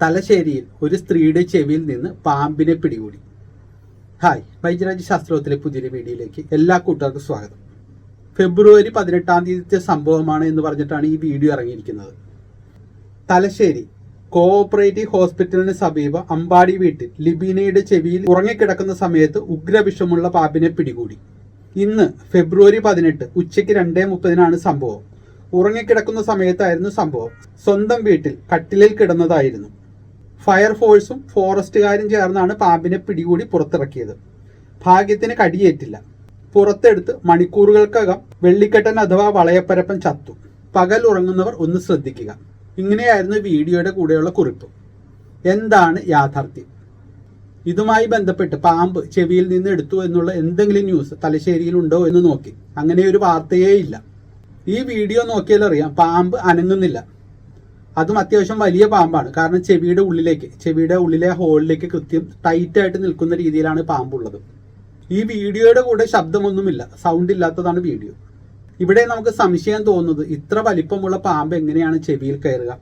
തലശ്ശേരിയിൽ ഒരു സ്ത്രീയുടെ ചെവിയിൽ നിന്ന് പാമ്പിനെ പിടികൂടി. ഹായ് വൈദ്യരാജ് ശാസ്ത്രത്തിലെ പുതിയൊരു വീഡിയോയിലേക്ക് എല്ലാ കൂട്ടുകാർക്കും സ്വാഗതം. ഫെബ്രുവരി പതിനെട്ടാം തീയതിത്തെ സംഭവമാണ് എന്ന് പറഞ്ഞിട്ടാണ് ഈ വീഡിയോ ഇറങ്ങിയിരിക്കുന്നത്. തലശ്ശേരി കോഓപ്പറേറ്റീവ് ഹോസ്പിറ്റലിന് സമീപം അമ്പാടി വീട്ടിൽ ലിബീനയുടെ ചെവിയിൽ ഉറങ്ങിക്കിടക്കുന്ന സമയത്ത് ഉഗ്രവിഷമുള്ള പാമ്പിനെ പിടികൂടി. ഇന്ന് ഫെബ്രുവരി പതിനെട്ട് ഉച്ചയ്ക്ക് രണ്ടേ മുപ്പതിനാണ് സംഭവം. ഉറങ്ങിക്കിടക്കുന്ന സമയത്തായിരുന്നു സംഭവം. സ്വന്തം വീട്ടിൽ കട്ടിലിൽ കിടന്നതായിരുന്നു. ഫയർഫോഴ്സും ഫോറസ്റ്റുകാരും ചേർന്നാണ് പാമ്പിനെ പിടികൂടി പുറത്തിറക്കിയത്. ഭാഗ്യത്തിന് കടിയേറ്റില്ല. പുറത്തെടുത്ത് മണിക്കൂറുകൾക്കകം വെള്ളിക്കെട്ടൻ അഥവാ വളയപ്പരപ്പൻ ചത്തു. പകൽ ഉറങ്ങുന്നവർ ഒന്ന് ശ്രദ്ധിക്കുക. ഇങ്ങനെയായിരുന്നു വീഡിയോയുടെ കൂടെയുള്ള കുറിപ്പ്. എന്താണ് യാഥാർത്ഥ്യം? ഇതുമായി ബന്ധപ്പെട്ട് പാമ്പ് ചെവിയിൽ നിന്ന് എടുത്തു എന്നുള്ള എന്തെങ്കിലും ന്യൂസ് തലശ്ശേരിയിൽ ഉണ്ടോ എന്ന് നോക്കി. അങ്ങനെ ഒരു വാർത്തയേ ഇല്ല. ഈ വീഡിയോ നോക്കിയാലറിയാം പാമ്പ് അനങ്ങുന്നില്ല. അതും അത്യാവശ്യം വലിയ പാമ്പാണ്. കാരണം ചെവിയുടെ ഉള്ളിലേക്ക് ചെവിയുടെ ഉള്ളിലെ ഹോളിലേക്ക് കൃത്യം ടൈറ്റ് ആയിട്ട് നിൽക്കുന്ന രീതിയിലാണ് പാമ്പുള്ളത്. ഈ വീഡിയോയുടെ കൂടെ ശബ്ദമൊന്നുമില്ല. സൗണ്ട് ഇല്ലാത്തതാണ് വീഡിയോ. ഇവിടെ നമുക്ക് സംശയം തോന്നുന്നത് ഇത്ര വലിപ്പമുള്ള പാമ്പ് എങ്ങനെയാണ് ചെവിയിൽ കയറുക?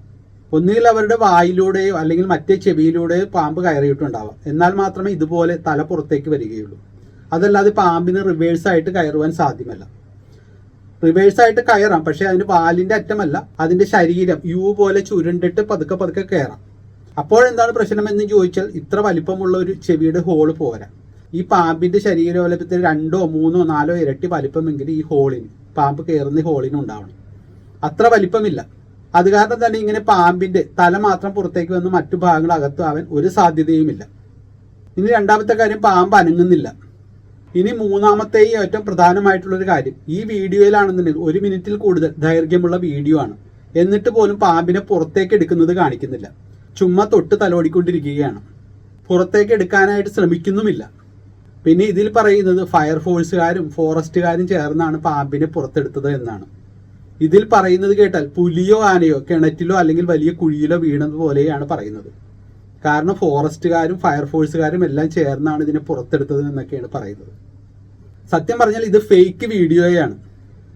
ഒന്നുകിൽ അവരുടെ വായിലൂടെയോ അല്ലെങ്കിൽ മറ്റേ ചെവിയിലൂടെയോ പാമ്പ് കയറിയിട്ടുണ്ടാവാം. എന്നാൽ മാത്രമേ ഇതുപോലെ തല പുറത്തേക്ക് വരികയുള്ളൂ. അതല്ലാതെ പാമ്പിന് റിവേഴ്സ് ആയിട്ട് കയറുവാൻ സാധ്യമല്ല. റിവേഴ്സ് ആയിട്ട് കയറാം. പക്ഷെ അതിന് വാലിന്റെ അറ്റമല്ല അതിന്റെ ശരീരം യു പോലെ ചുരുണ്ടിട്ട് പതുക്കെ പതുക്കെ കയറാം. അപ്പോഴെന്താണ് പ്രശ്നം എന്ന് ചോദിച്ചാൽ ഇത്ര വലിപ്പമുള്ള ഒരു ചെവിയുടെ ഹോൾ പോരാ. ഈ പാമ്പിന്റെ ശരീരവലപ്പത്തിന് രണ്ടോ മൂന്നോ നാലോ ഇരട്ടി വലിപ്പമെങ്കിൽ ഈ ഹോളിന് പാമ്പ് കയറുന്ന ഹോളിന് ഉണ്ടാവണം. അത്ര വലിപ്പമില്ല. അത് കാരണം തന്നെ ഇങ്ങനെ പാമ്പിന്റെ തല മാത്രം പുറത്തേക്ക് വന്ന് മറ്റു ഭാഗങ്ങൾ അകത്താവാൻ ഒരു സാധ്യതയുമില്ല. ഇനി രണ്ടാമത്തെ കാര്യം പാമ്പ് അനങ്ങുന്നില്ല. ഇനി മൂന്നാമത്തെയും ഏറ്റവും പ്രധാനമായിട്ടുള്ള ഒരു കാര്യം. ഈ വീഡിയോയിലാണെന്നുണ്ടെങ്കിൽ ഒരു മിനിറ്റിൽ കൂടുതൽ ദൈർഘ്യമുള്ള വീഡിയോ ആണ്. എന്നിട്ട് പോലും പാമ്പിനെ പുറത്തേക്ക് എടുക്കുന്നത് കാണിക്കുന്നില്ല. ചുമ്മാ തൊട്ട് തലോടിക്കൊണ്ടിരിക്കുകയാണ്. പുറത്തേക്ക് എടുക്കാനായിട്ട് ശ്രമിക്കുന്നുമില്ല. പിന്നെ ഇതിൽ പറയുന്നത് ഫയർഫോഴ്സുകാരും ഫോറസ്റ്റുകാരും ചേർന്നാണ് പാമ്പിനെ പുറത്തെടുത്തത് എന്നാണ്. ഇതിൽ പറയുന്നത് കേട്ടാൽ പുലിയോ ആനയോ കിണറ്റിലോ അല്ലെങ്കിൽ വലിയ കുഴിയിലോ വീണത് പോലെയാണ് പറയുന്നത്. കാരണം ഫോറസ്റ്റുകാരും ഫയർഫോഴ്സുകാരും എല്ലാം ചേർന്നാണ് ഇതിനെ പുറത്തെടുത്തത് എന്നൊക്കെയാണ് പറയുന്നത്. സത്യം പറഞ്ഞാൽ ഇത് ഫേക്ക് വീഡിയോയാണ്.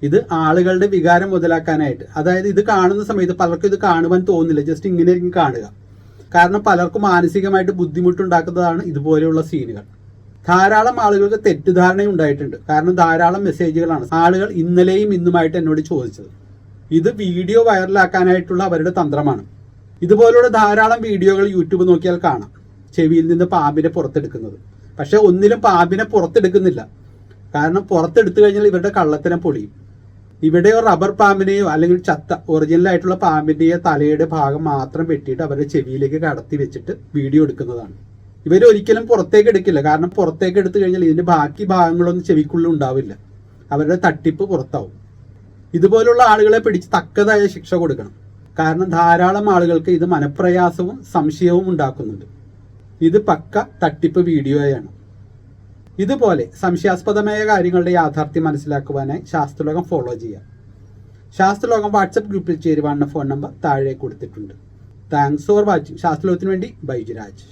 ഇത് ആളുകളുടെ വികാരം മുതലാക്കാനായിട്ട്. അതായത് ഇത് കാണുന്ന സമയത്ത് പലർക്കും ഇത് കാണുവാൻ തോന്നില്ല. ജസ്റ്റ് ഇങ്ങനെയിരിക്കും കാണുക. കാരണം പലർക്കും മാനസികമായിട്ട് ബുദ്ധിമുട്ടുണ്ടാക്കുന്നതാണ് ഇതുപോലെയുള്ള സീനുകൾ ധാരാളം ആളുകൾക്ക് തെറ്റിദ്ധാരണ ഉണ്ടായിട്ടുണ്ട്. കാരണം ധാരാളം മെസ്സേജുകളാണ് ആളുകൾ ഇന്നലെയും ഇന്നുമായിട്ട് എന്നോട് ചോദിച്ചത്. ഇത് വീഡിയോ വൈറലാക്കാനായിട്ടുള്ള അവരുടെ തന്ത്രമാണ്. ഇതുപോലുള്ള ധാരാളം വീഡിയോകൾ യൂട്യൂബ് നോക്കിയാൽ കാണാം. ചെവിയിൽ നിന്ന് പാമ്പിനെ പുറത്തെടുക്കുന്നത്. പക്ഷെ ഒന്നിലും പാമ്പിനെ പുറത്തെടുക്കുന്നില്ല. കാരണം പുറത്തെടുത്തു കഴിഞ്ഞാൽ ഇവരുടെ കള്ളത്തിനെ പൊളിയും. ഇവിടെയോ റബ്ബർ പാമ്പിനെയോ അല്ലെങ്കിൽ ചത്ത ഒറിജിനൽ ആയിട്ടുള്ള പാമ്പിന്റെയോ തലയുടെ ഭാഗം മാത്രം വെട്ടിയിട്ട് അവരുടെ ചെവിയിലേക്ക് കടത്തി വെച്ചിട്ട് വീഡിയോ എടുക്കുന്നതാണ്. ഇവർ ഒരിക്കലും പുറത്തേക്ക് എടുക്കില്ല. കാരണം പുറത്തേക്ക് എടുത്തു കഴിഞ്ഞാൽ ഇതിന്റെ ബാക്കി ഭാഗങ്ങളൊന്നും ചെവിക്കുള്ളിൽ ഉണ്ടാവില്ല. അവരുടെ തട്ടിപ്പ് പുറത്താവും. ഇതുപോലുള്ള ആളുകളെ പിടിച്ച് തക്കതായ ശിക്ഷ കൊടുക്കണം. കാരണം ധാരാളം ആളുകൾക്ക് ഇത് മനപ്രയാസവും സംശയവും ഉണ്ടാക്കുന്നുണ്ട്. ഇത് പക്ക തട്ടിപ്പ് വീഡിയോയാണ്. ഇതുപോലെ സംശയാസ്പദമായ കാര്യങ്ങളുടെ യാഥാർത്ഥ്യം മനസ്സിലാക്കുവാനായി ശാസ്ത്രലോകം ഫോളോ ചെയ്യാം. ശാസ്ത്രലോകം വാട്സപ്പ് ഗ്രൂപ്പിൽ ചേരുവാനുള്ള ഫോൺ നമ്പർ താഴെ കൊടുത്തിട്ടുണ്ട്. Thanks for watching. ശാസ്ത്രലോകത്തിന് വേണ്ടി ബൈജുരാജ്